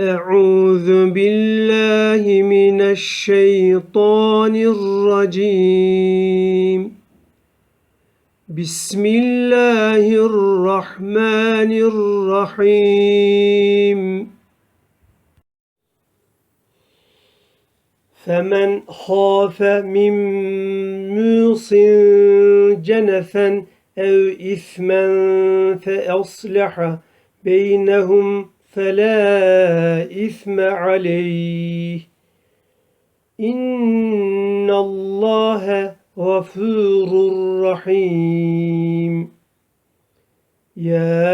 أعوذ بالله من الشيطان الرجيم. بسم الله الرحمن الرحيم. فمن خاف من موص جنفا أو إثما فأصلح بينهم فلا إثم عليه إن الله غفور رحيم يا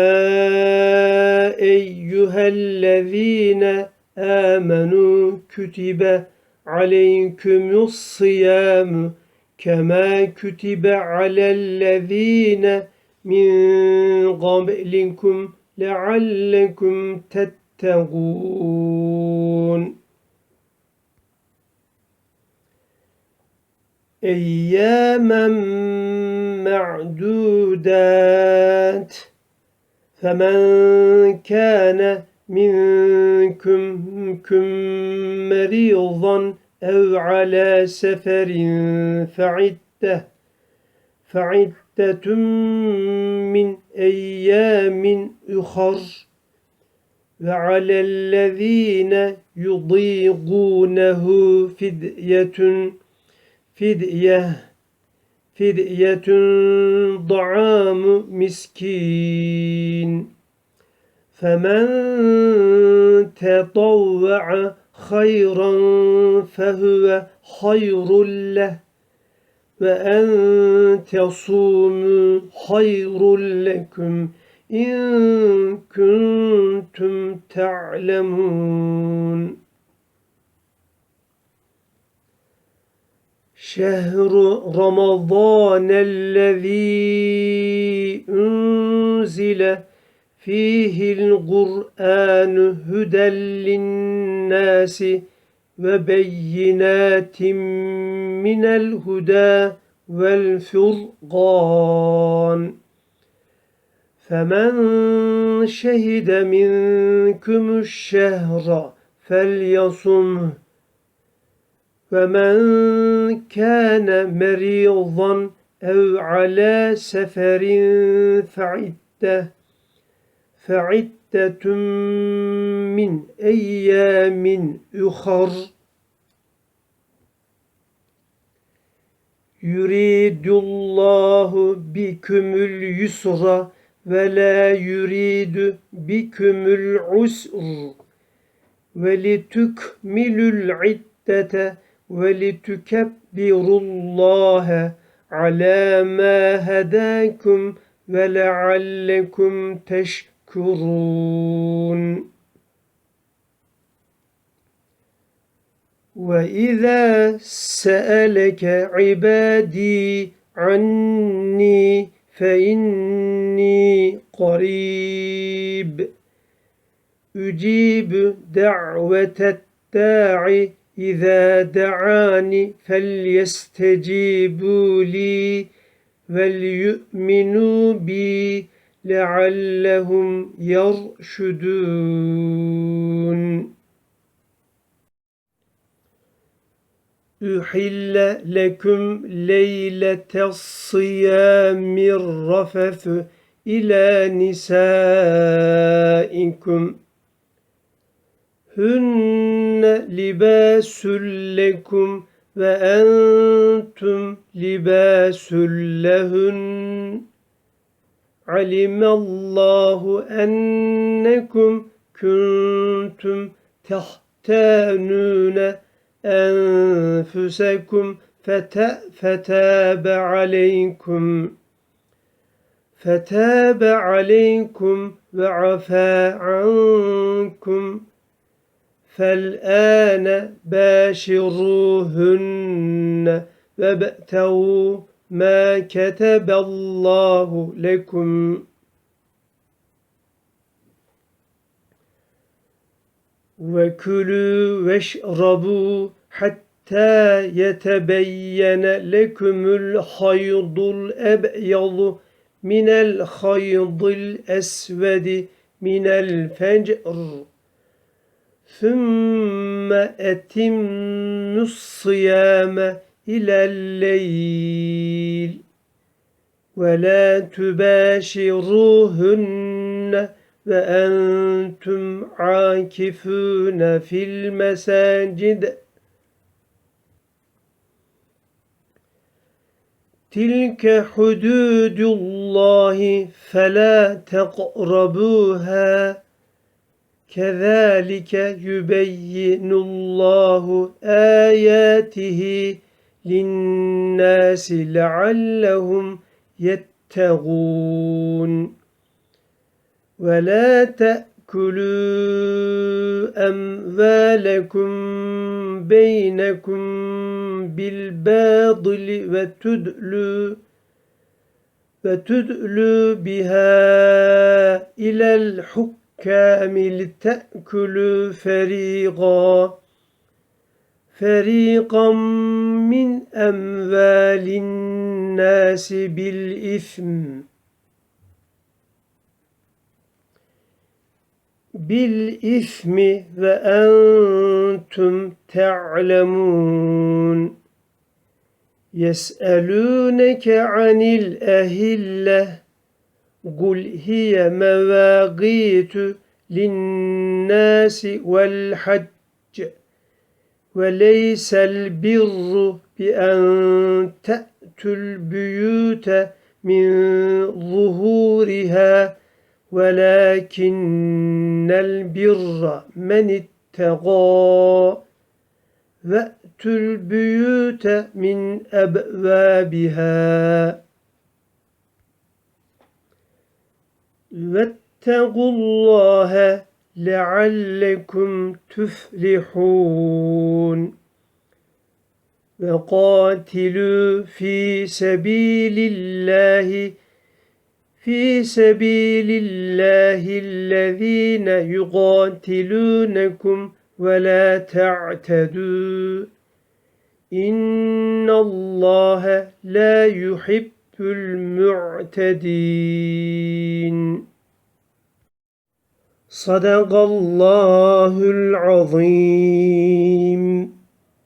أيها الذين آمنوا كتب عليكم الصيام كما كتب على الذين من قبلكم لعلكم تتقون. أياما معدودات. فمن كان منكم كم مريضا أو على سفر فعدة فعدة من أيام أخر. وعلى الذين يضيقونه فدية فدية فدية طعام مسكين. فمن تطوع خيرا فهو خير له. وأن تصوموا خير لكم إن كنتم تعلمون شهر رمضان الذي أنزل فيه القرآن هدى للناس وبينات من الهدى والفرقان فمن شهد منكم الشهر فليصمه ومن كان مريضا أو على سفر فعدة فعدة iddetüm min eyyemin ühar yuridullahu bikümül yusra ve la yuridu bikümül usr. Ve litukmilül iddete ve litukebbirullahe ala ma hedakum ve leallekum teşkurun تشكرون وإذا سألك عبادي عني فإني قريب. أجيب دعوة الداع إذا دعاني فليستجيبوا لي وليؤمنوا بي لعلهم يرشدون أحل لكم ليلة الصيام الرفث إلى نسائكم هن لباس لكم وأنتم لباس لهن علم الله أنكم كنتم تختانون أنفسكم فتاب عليكم. فتاب عليكم وعفى عنكم. فالآن باشروهن وابتغوا ما كتب الله لكم وكلوا واشربوا حتى يتبين لكم الخيض الأبيض من الخيض الأسود من الفجر ثم أتم الصيام إلى الليل ولا تباشروهن وأنتم عاكفون في المساجد تلك حدود الله فلا تقربوها كذلك يبين الله آياته للناس لعلهم يتقون. ولا تأكلوا أموالكم بينكم بالباطل وتدلوا وتدلوا بها إلى الحكام لتأكلوا فريقا. فريقا من أموال الناس بالإثم بالإثم وأنتم تعلمون. يسألونك عن الأهلة قل هي مواقيت للناس والحج. ve leysel birru bi en te'tül büyüte min zuhuriha. Velakinnel birra men ittegâ ve'tül büyüte min ebvâbiha vettegûllâhe لعلكم تفلحون. وقاتلوا في سبيل الله في سبيل الله الذين يقاتلونكم ولا تعتدوا. إن الله لا يحب المعتدين. Sadakallahul azim.